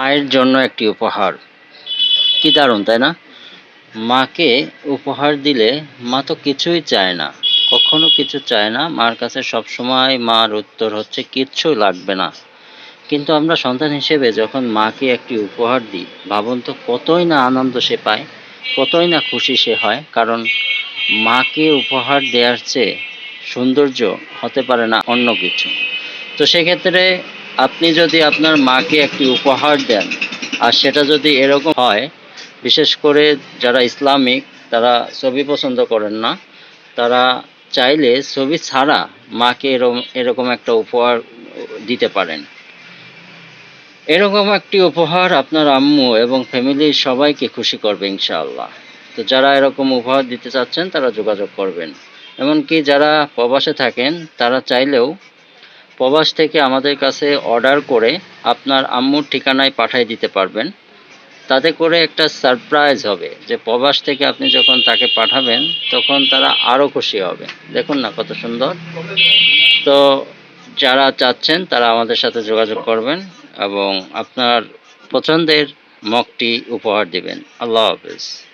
মায়ের জন্য একটি উপহার। কি দারুণ, তাই না? মাকে উপহার দিলে মা তো কিছুই চায় না, কখনো কিছু চায় না। মার কাছে সবসময় মার উত্তর হচ্ছে কিচ্ছু লাগবে না। কিন্তু আমরা সন্তান হিসেবে যখন মাকে একটি উপহার দিই, ভাবুন তো কতই না আনন্দ সে পায়, কতই না খুশি সে হয়। কারণ মাকে উপহার দেওয়ার চেয়ে সৌন্দর্য হতে পারে না অন্য কিছু। তো সেক্ষেত্রে আপনি যদি আপনার মাকে একটি উপহার দেন, আর সেটা যদি এরকম হয়, বিশেষ করে যারা ইসলামিক, তারা ছবি পছন্দ করেন না, তারা চাইলে ছবি ছাড়া মাকে এরকম এরকম একটা উপহার দিতে পারেন। এরকম একটি উপহার আপনার আম্মু এবং ফ্যামিলির সবাইকে খুশি করবে, ইনশাআল্লাহ। তো যারা এরকম উপহার দিতে চাচ্ছেন, তারা যোগাযোগ করবেন। এমনকি যারা প্রবাসে থাকেন, তারা চাইলেও প্রবাস থেকে আমাদের কাছে অর্ডার করে আপনার আম্মুর ঠিকানায় পাঠিয়ে দিতে পারবেন। তাতে করে একটা সারপ্রাইজ হবে যে প্রবাস থেকে আপনি যখন তাকে পাঠাবেন, তখন তারা আরও খুশি হবে। দেখুন না কত সুন্দর। তো যারা চাচ্ছেন, তারা আমাদের সাথে যোগাযোগ করবেন এবং আপনার পছন্দের মগটি উপহার দিবেন। আল্লাহ হাফেজ।